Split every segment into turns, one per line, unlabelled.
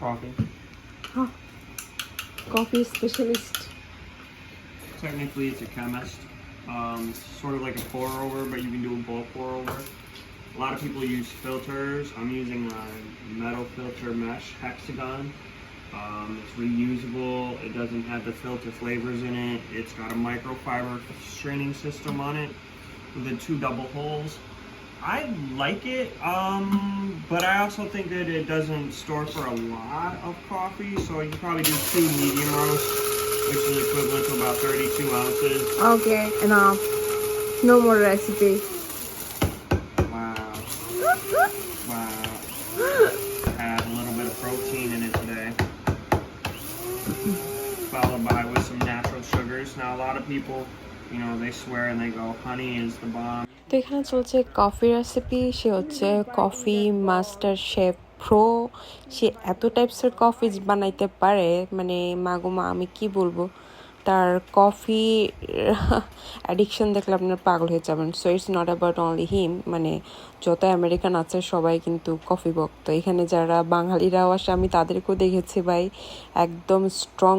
Coffee
coffee specialist.
Technically, it's a chemist. Um, sort of like a pour over, but you can do a bulk pour over. A lot of people use filters. I'm using a metal filter mesh hexagon. Um, it's reusable. It doesn't have the filter flavors in it. It's got a microfiber straining system on it with the two double holes. I like it, um, but I also think that it doesn't store for a lot of coffee, so you probably do two medium roasts, which is equivalent to about 32 ounces.
Okay, enough. Um, no more recipe.
Wow. wow. Add a little bit of protein in it today. Followed by with some natural sugars. Now, a lot of people, you know, they swear and they go, honey is the bomb.
তো এখানে চলছে coffee recipe সে হচ্ছে coffee master chef pro সে এত টাইপসের coffee বানাইতে পারে মানে মাগুমা আমি কি বলব? তার কফি অ্যাডিকশন দেখলে আপনার পাগল হয়ে যাবেন। So it's not about only him মানে যত আমেরিকান আছে সবাই কিন্তু কফি ভক্ত। এখানে যারা বাঙালিরাও আসে, আমি তাদেরকেও দেখেছি ভাই, একদম স্ট্রং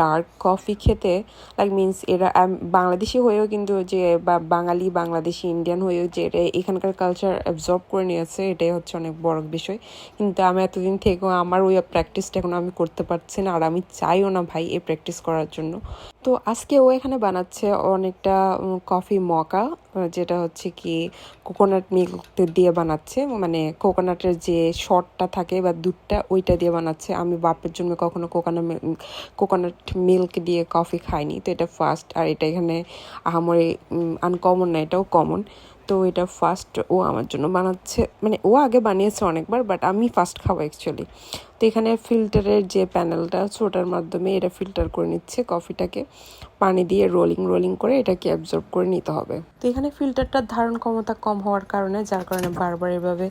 ডার্ক কফি খেতে লাইক মিনস এরা বাংলাদেশি হয়েও কিন্তু যে, বা বাঙালি, বাংলাদেশি ইন্ডিয়ান হয়েও যে এটা এখানকার কালচার অ্যাবজর্ব করে নিয়েছে, এটাই হচ্ছে অনেক বড় বিষয়। কিন্তু আমি এতদিন থেকেও আমার ওই প্র্যাকটিসটা এখন আমি করতে পারছি না, আর আমি চাইও না ভাই এই প্র্যাকটিস করার জন্য। তো আজকে ও এখানে বানাচ্ছে অনেকটা কফি মকা যেটা হচ্ছে কি কোকোনাট মিল্ক দিয়ে বানাচ্ছে। মানে কোকোনাটের যে শর্টটা থাকে বা দুধটা, ওইটা দিয়ে বানাচ্ছে। আমি বাপের জন্য কখনো কোকোনাট কোকোনাট মিল্ক দিয়ে কফি খাইনি। তো এটা ফার্স্ট আর এটা এখানে আমার আনকমন না, এটাও কমন তো এটা ফার্স্ট ও আমার জন্য বানাচ্ছে। মানে ও আগে বানিয়েছে অনেকবার বাট আমি ফার্স্ট খাব অ্যাকচুয়ালি তো এখানে ফিল্টারের যে প্যানেলটা আছে, ওটার মাধ্যমে এটা ফিল্টার করে নিচ্ছে কফিটাকে পানি দিয়ে রোলিং রোলিং করে এটাকে অ্যাবজর্ব করে নিতে হবে। তো এখানে ফিল্টারটার ধারণ ক্ষমতা কম হওয়ার কারণে, যার কারণে বারবার এভাবে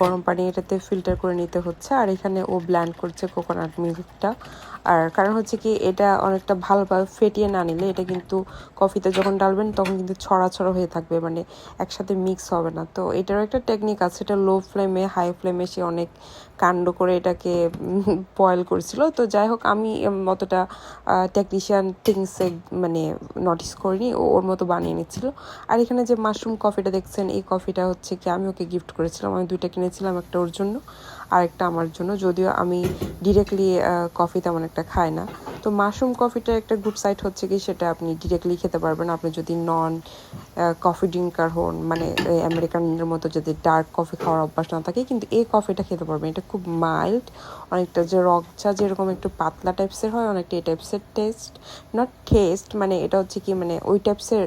গরম পানি এটাতে ফিল্টার করে নিতে হচ্ছে। আর এখানে ও ব্ল্যান্ড করছে কোকোনাট মিল্কটা আর কারণ হচ্ছে কি, এটা অনেকটা ভালোভাবে ফেটিয়ে না নিলে এটা কিন্তু কফিতে যখন ডালবেন তখন কিন্তু ছড়া ছড়া হয়ে থাকবে মানে একসাথে মিক্স হবে না। তো এটারও একটা টেকনিক আছে, এটা লো ফ্লেমে হাই ফ্লেমে সে অনেক কাণ্ড করে এটাকে বয়েল করেছিল। তো যাই হোক, আমি অতটা টেকনিশিয়ান থিংসে মানে নোটিস করিনি। ও, ওর মতো বানিয়ে নিচ্ছিল। আর এখানে যে মাশরুম কফিটা দেখছেন, এই কফিটা হচ্ছে কি, আমি ওকে গিফট করেছিলাম। আমি দুইটা কিনেছিলাম, একটা ওর জন্য। আর একটা আমার জন্য। যদিও আমি ডিরেক্টলি কফি তেমন একটা খাই না। তো মাশরুম কফিটার একটা গুড সাইড হচ্ছে কি, সেটা আপনি ডিরেক্টলি খেতে পারবেন। আপনি যদি নন কফি ড্রিঙ্কার হন মানে আমেরিকানদের মতো যদি ডার্ক কফি খাওয়ার অভ্যাস না থাকে, কিন্তু এই কফিটা খেতে পারবেন। এটা খুব মাইল্ড অনেকটা যে রক চা যেরকম একটু পাতলা টাইপসের হয়, অনেকটা এই টাইপসের টেস্ট নট টেস্ট মানে এটা হচ্ছে কি মানে ওই টাইপসের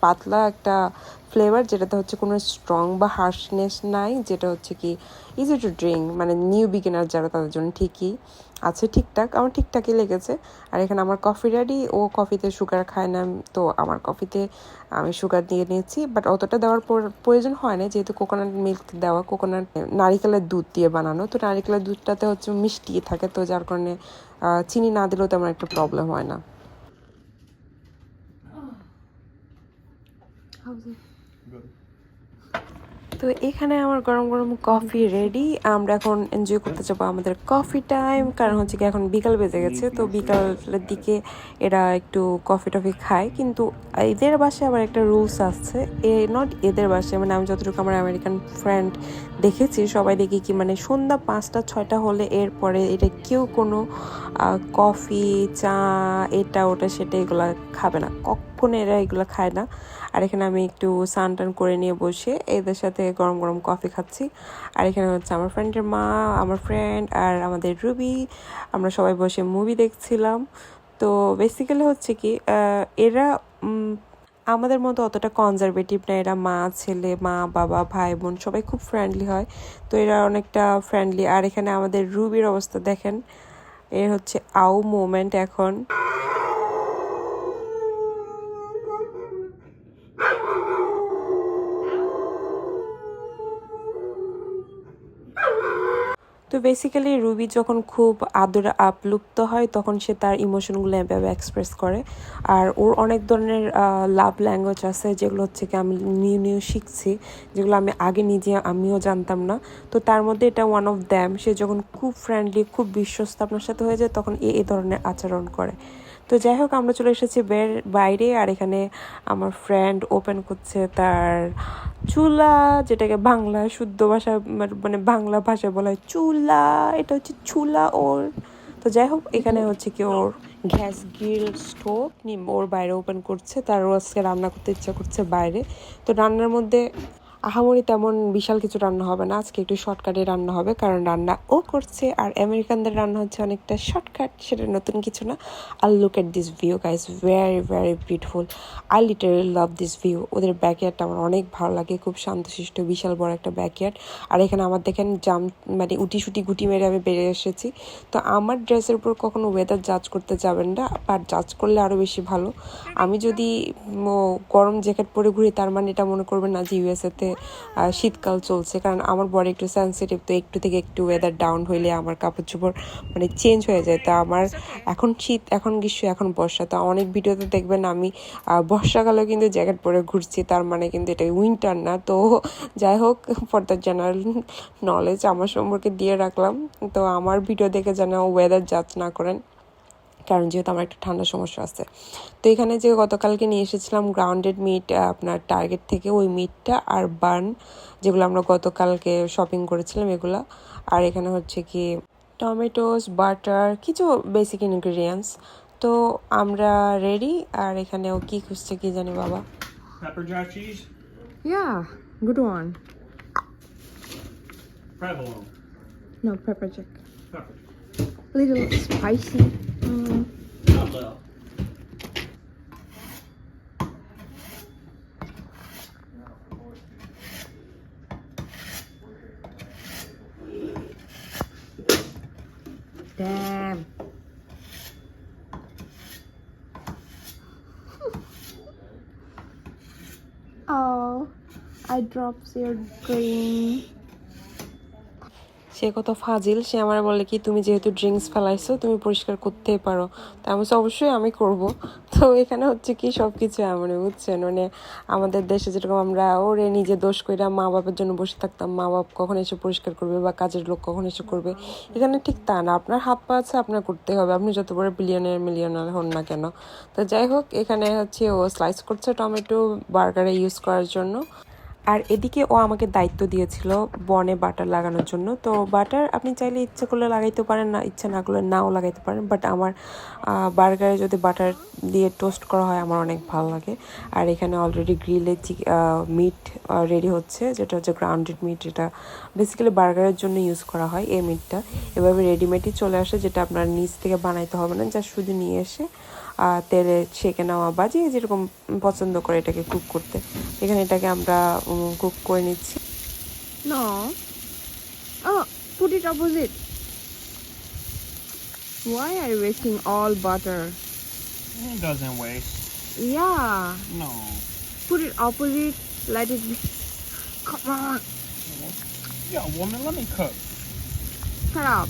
পাতলা একটা ফ্লেভার যেটাতে হচ্ছে কোনো স্ট্রং বা হার্শনেস নাই, যেটা হচ্ছে কি ইজি টু ড্রিঙ্ক মানে নিউ বিগিনার যারা তাদের জন্য ঠিকই আছে ঠিকঠাক, আমার ঠিকঠাকই লেগেছে। আর এখানে আমার কফি রেডি ও কফিতে সুগার খায় না, তো আমার কফিতে আমি সুগার দিয়ে নিয়েছি বাট অতটা দেওয়ার পর- প্রয়োজন হয় না যেহেতু কোকোনাট মিল্ক দেওয়া কোকোনাট নারিকেলের দুধ দিয়ে বানানো, তো নারিকেলের দুধটাতে হচ্ছে মিষ্টি থাকে, তো যার কারণে চিনি না দিলেও তেমন একটা প্রবলেম হয় না। তো এখানে আমার গরম গরম কফি রেডি আমরা এখন এনজয় করতে যাব আমাদের কফি টাইম কারণ হচ্ছে কি এখন বিকাল বেজে গেছে তো বিকালের দিকে এরা একটু কফি টফি খায়। কিন্তু এদের বাসায় আবার একটা রুলস আছে। এ নট এদের বাসায় মানে আমি যতটুকু আমার আমেরিকান ফ্রেন্ড দেখেছি সবাই দেখি কি মানে সন্ধ্যা পাঁচটা ছয়টা হলে এরপরে এটা কেউ কোনো কফি চা এটা ওটা সেটা এগুলা খাবে না। কখনো এরা এগুলো খায় না। আর এখানে আমি একটু স্নান টান করে নিয়ে বসে এদের সাথে গরম গরম কফি খাচ্ছি। আর এখানে হচ্ছে আমার ফ্রেন্ডের মা, আমার ফ্রেন্ড আর আমাদের রুবি, আমরা সবাই বসে মুভি দেখছিলাম। তো বেসিক্যালি হচ্ছে কি এরা আমাদের মতো অতটা কনজারভেটিভ না। এরা মা, ছেলে, মা, বাবা, ভাই, বোন সবাই খুব ফ্রেন্ডলি হয়। তো এরা অনেকটা ফ্রেন্ডলি আর এখানে আমাদের রুবির অবস্থা দেখেন এর হচ্ছে আউ মোমেন্ট এখন। তো বেসিক্যালি রুবি যখন খুব আদরে আপ্লুপ্ত হয়, তখন সে তার ইমোশনগুলো এভাবে এক্সপ্রেস করে। আর ওর অনেক ধরনের লাভ ল্যাঙ্গুয়েজ আছে, যেগুলো হচ্ছে কি আমি নিউ নিউ শিখছি, যেগুলো আমি আগে নিজে আমিও জানতাম না। তো তার মধ্যে এটা ওয়ান অফ দ্যাম সে যখন খুব ফ্রেন্ডলি খুব বিশ্বস্ত আপনার সাথে হয়ে যায়, তখন এ ধরনের আচরণ করে। তো যাই হোক, আমরা চলে এসেছি বাইরে, আর এখানে আমার ফ্রেন্ড ওপেন করছে তার চুলা, যেটাকে বাংলা শুদ্ধ ভাষা মানে বাংলা ভাষায় বলা হয় চুলা, এটা হচ্ছে চুলা ওর। তো যাই হোক, এখানে হচ্ছে কি ওর গ্যাস গ্রিল স্টোভ ওর বাইরে ওপেন করছে, তার আজকে রান্না করতে ইচ্ছা করছে বাইরে। তো রান্নার মধ্যে আহামরি তেমন বিশাল কিছু রান্না হবে না। আজকে একটু শর্টকাটে রান্না হবে, কারণ রান্না ও করছে। আর আমেরিকানদের রান্না হচ্ছে অনেকটা শর্টকাট সেটা নতুন কিছু না। আর look at this view guys very very beautiful I literally love this view ওদের ব্যাকয়ার্ডটা আমার অনেক ভালো লাগে, খুব শান্তশিষ্ট, বিশাল বড় একটা ব্যাকয়ার্ড আর এখানে আমার দেখেন জাম মানে উটি সুটি গুটি মেরে আমি বেরিয়ে এসেছি। তো আমার ড্রেসের উপর কখনো ওয়েদার জাজ করতে যাবেন না বাট জাজ করলে আরও বেশি ভালো। আমি যদি গরম জ্যাকেট পরে ঘুরি, তার মানে এটা মনে করবেন না যে ইউএসএতে শীতকাল চলছে, কারণ আমার বডি একটু সেন্সিটিভ তো একটু থেকে একটু ওয়েদার ডাউন হইলে আমার কাপড় চোপড় মানে চেঞ্জ হয়ে যায়। তো আমার এখন শীত, এখন গ্রীষ্ম, এখন বর্ষা, তো অনেক ভিডিওতে দেখবেন আমি বর্ষাকালেও কিন্তু জ্যাকেট পরে ঘুরছি, তার মানে কিন্তু এটা উইন্টার না। তো যাই হোক ফর দ্য জেনারেল নলেজ আমার সম্পর্কে দিয়ে রাখলাম। তো আমার ভিডিও দেখে যেন ওয়েদার জাজ না করেন। কারণ যেহেতু আমার একটা ঠান্ডা সমস্যা আছে তো এখানে যে গতকালকে নিয়ে এসেছিলাম গ্রাউন্ডেড মিট আপনার টার্গেট থেকে ওই মিটটা আর বার্ন যেগুলো আমরা গতকালকে শপিং করেছিলাম এগুলো আর এখানে হচ্ছে কি টমেটোস বাটার কিছু বেসিক ইনগ্রিডিয়েন্টস তো আমরা রেডি আর এখানেও কি খুঁজছে কি জানি বাবা
Pepper jack cheese,
Yeah, good one.
provolone,
No, pepper jack.
pepper.
Little spicy.
Not well.
Damn. oh, I dropped your green. সে কত ফাজিল, সে আমার বলে কি, তুমি যেহেতু ড্রিঙ্কস ফেলাইছো, তুমি পরিষ্কার করতেই পারো। তা আমি অবশ্যই আমি করব। তো এখানে হচ্ছে কি সব কিছু এমনই, বুঝছেন? মানে আমাদের দেশে যেরকম আমরা, ওরে নিজে দোষ কইরা মা বাপের জন্য বসে থাকতাম মা বাপ কখন এসে পরিষ্কার করবে বা কাজের লোক কখন এসে করবে? এখানে ঠিক তা না, আপনার হাত পা আছে, আপনার করতে হবে। আপনি যত বড় বিলিয়নের মিলিয়নার হন না কেন? তো যাই হোক, এখানে হচ্ছে ও স্লাইস করছে টমেটো বার্গারে ইউজ করার জন্য। আর এদিকে ও আমাকে দায়িত্ব দিয়েছিল বনে বাটার লাগানোর জন্য। তো বাটার আপনি চাইলে ইচ্ছা করলে লাগাইতে পারেন, না ইচ্ছা না করলে নাও লাগাইতে পারেন। বাট আমার বার্গারে যদি বাটার দিয়ে টোস্ট করা হয়, আমার অনেক ভালো লাগে। আর এখানে অলরেডি গ্রিলে মিট রেডি হচ্ছে, যেটা হচ্ছে গ্রাউন্ডেড মিট এটা বেসিক্যালি বার্গারের জন্য ইউজ করা হয় এই মিটটা এভাবে রেডিমেডই চলে আসে, যেটা আপনার নিচ থেকে বানাইতে হবে না যা শুধু নিয়ে এসে তেলে ছেঁকে নেওয়া বা যে যেরকম পছন্দ করে এটাকে কুক করতে এখানে এটাকে আমরা কুক করে নিচ্ছি
No. Oh, put it opposite. Why are you wasting all butter?
It doesn't waste.
Yeah.
No.
Put it opposite. Let it be. Come on.
Yo, woman, let me cook.
Shut up.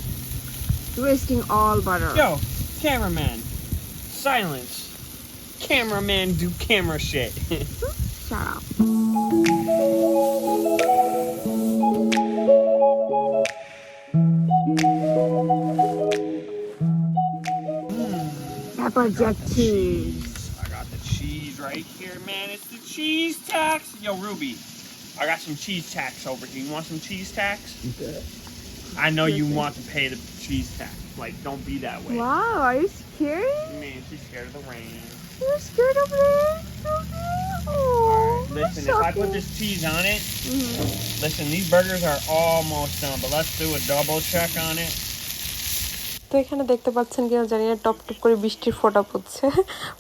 Wasting all butter.
Yo, cameraman, silence. Cameraman do camera shit.
Shut up. Hmm. Pepper jack cheese.
I got the cheese right here, man. It's the cheese tax. Yo, Ruby, I got some cheese tax over here. You want some cheese tax? I know you want to pay the cheese tax. Like, don't be that way.
Wow, are you scared?
Man, she's scared of the rain.
You're scared of? Oh,
Alright, listen, if I put this cheese on it,
Mhm.
listen, these burgers are almost done, but let's do a double check on it.
তো এখানে দেখতে পাচ্ছেন কিনা জানি না top top করে বৃষ্টির ফোঁটা পড়ছে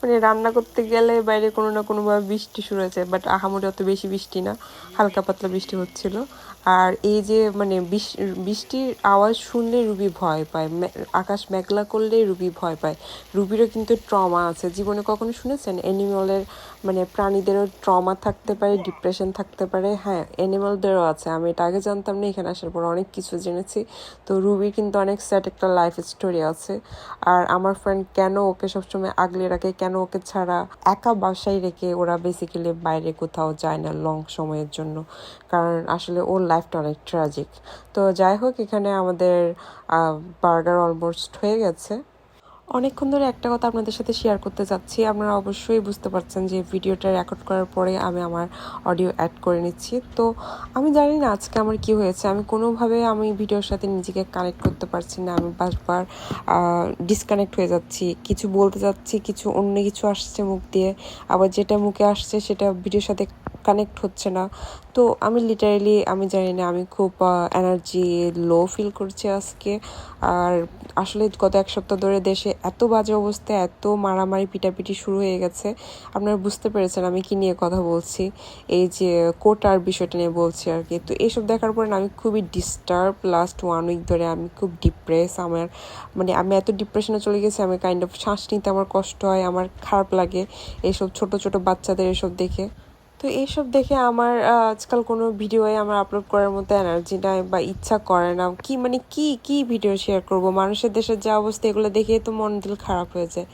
মানে রান্না করতে গেলে বাইরে কোনো না কোনোভাবে বৃষ্টি শুরু হয়েছে বাট আহামরি অত বেশি বৃষ্টি না হালকা পাতলা বৃষ্টি হচ্ছিল আর এই যে মানে বৃষ- বৃষ্টির আওয়াজ শুনলে রুবি ভয় পায় আকাশ মেঘলা করলে রুবি ভয় পায়। রুবিরও কিন্তু ট্রমা আছে। জীবনে কখনো শুনেছেন? অ্যানিমালের মানে প্রাণীদেরও ট্রমা থাকতে পারে ডিপ্রেশন থাকতে পারে। হ্যাঁ অ্যানিমালদেরও আছে। আমি এটা আগে জানতাম না, এখানে আসার পর অনেক কিছু জেনেছি। তো রুবির কিন্তু অনেক স্যাড একটা লাইফ স্টোরি আছে। আর আমার ফ্রেন্ড কেন ওকে সবসময় আগলে রাখে, কেন ওকে ছাড়া একা বাসায় রেখে ওরা বেসিক্যালি বাইরে কোথাও যায় না লং সময়ের জন্য। কারণ আসলে ওর লাইফটা অনেক ট্র্যাজিক তো যাই হোক, এখানে আমাদের বার্গার অলমোস্ট হয়ে গেছে। অনেকক্ষণ ধরে একটা কথা আপনাদের সাথে শেয়ার করতে চাচ্ছি। আপনারা অবশ্যই বুঝতে পারছেন যে ভিডিওটা রেকর্ড করার পরে আমি আমার অডিও অ্যাড করে নিচ্ছি। তো আমি জানি না আজকে আমার কি হয়েছে। আমি কোনোভাবে আমি ভিডিওর সাথে নিজেকে কানেক্ট করতে পারছি না। আমি বারবার ডিসকানেক্ট হয়ে যাচ্ছি। কিছু বলতে যাচ্ছি কিছু অন্য কিছু আসছে মুখ দিয়ে। আবার যেটা মুখে আসছে, সেটা ভিডিওর সাথে কানেক্ট হচ্ছে না। তো আমি লিটারেলি আমি জানি না, আমি খুব এনার্জি লো ফিল করছি আজকে। আর আসলে গত এক সপ্তাহ ধরে দেশে এত বাজে অবস্থা, এত মারামারি, পিটাপিটি শুরু হয়ে গেছে। আপনারা বুঝতে পেরেছেন আমি কি নিয়ে কথা বলছি। এই যে কোটার বিষয়টা নিয়ে বলছি আর কি। তো এইসব দেখার পরে আমি খুবই ডিস্টার্ব লাস্ট ওয়ান উইক ধরে। আমি খুব ডিপ্রেস আমার মানে আমি এত ডিপ্রেশনে চলে গেছি, আমি কাইন্ড অফ শ্বাস নিতে আমার কষ্ট হয়, আমার খারাপ লাগে। এইসব ছোট ছোট বাচ্চাদের এসব দেখে। তো এইসব দেখে আমার আজকাল কোনো ভিডিওয়ে আমার আপলোড করার মতো এনার্জি নাই বা ইচ্ছা করে না কি মানে কি কি ভিডিও শেয়ার করব মানুষের দেশের যা অবস্থা এগুলো দেখে তো মন দিল খারাপ হয়ে যায়.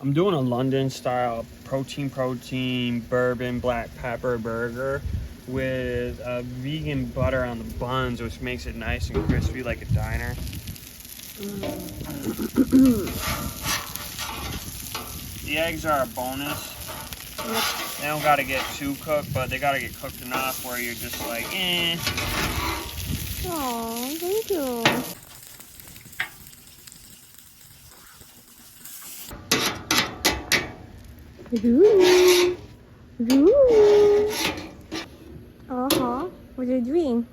I'm doing a London style protein protein bourbon black pepper burger with uh, vegan butter on the buns, which makes it nice and crispy like a diner. The eggs are a bonus. They don't gotta get too cooked, but they gotta get cooked enough where you're just like, eh.
Oh, thank you. Roo. Roo. Uh-huh. What are you doing?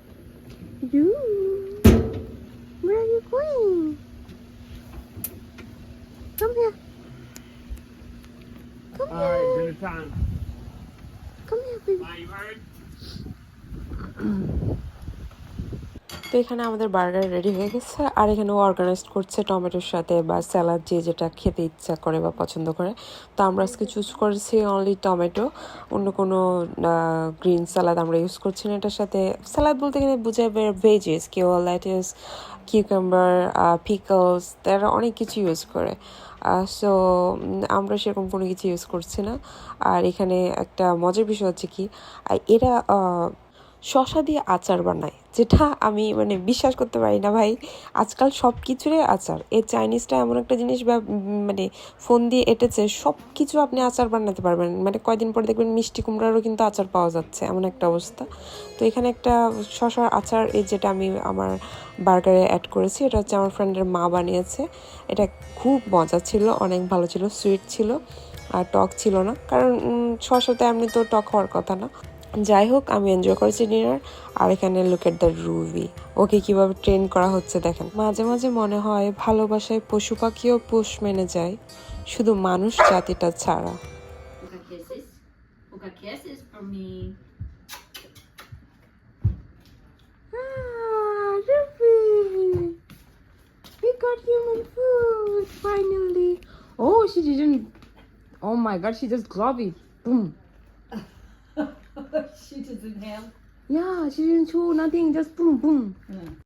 Roo. Where are you going? Come here. Come
All right,
here.
dinner time.
Come here, baby.
Bye, you heard?
তো এখানে আমাদের burger ready হয়ে গেছে। আর এখানে organise করছে টমেটোর সাথে বা স্যালাড যে যেটা খেতে ইচ্ছা করে বা পছন্দ করে। তো আমরা আজকে চুজ করেছি অনলি টমেটো। অন্য কোনো গ্রিন স্যালাড আমরা ইউজ করছি না এটার সাথে। স্যালাড বলতে গেলে বোঝায় ভেজেস কেউ লেটেস কিউকাম্বার পিকলস তারা অনেক কিছু ইউজ করে। সো আমরা সেরকম কোনো কিছু ইউজ করছি না। আর এখানে একটা মজার বিষয় হচ্ছে কি এরা শশা দিয়ে আচার বানায়, যেটা আমি মানে বিশ্বাস করতে পারি না ভাই। আজকাল সব কিছুরই আচার। এই চাইনিজটা এমন একটা জিনিস বা মানে ফোন দিয়ে এটেছে সব কিছু আপনি আচার বানাতে পারবেন। মানে কয়দিন পরে দেখবেন মিষ্টি কুমড়ারও কিন্তু আচার পাওয়া যাচ্ছে, এমন একটা অবস্থা। তো এখানে একটা শশার আচার, এই যেটা আমি আমার বার্গারে অ্যাড করেছি, এটা হচ্ছে আমার ফ্রেন্ডের মা বানিয়েছে। এটা খুব মজা ছিল, অনেক ভালো ছিল সুইট ছিল, আর টক ছিল না। কারণ শশাতে এমনি তো টক হওয়ার কথা না। যাই হোক আমি এনজয় করেছি ডিনার আর এখানে লুক এট দ্য রুবি ওকে কীভাবে ট্রেন করা হচ্ছে দেখেন মাঝে মাঝে মনে হয় ভালোবাসায় পশু পাখিও পোষ মেনে যায় শুধু মানুষ জাতিটা ছাড়া
ah, Oh, she didn't. Oh my god, she just globby. Boom.
she doesn't have.
Yeah, she didn't chew nothing, just boom, boom. Mm.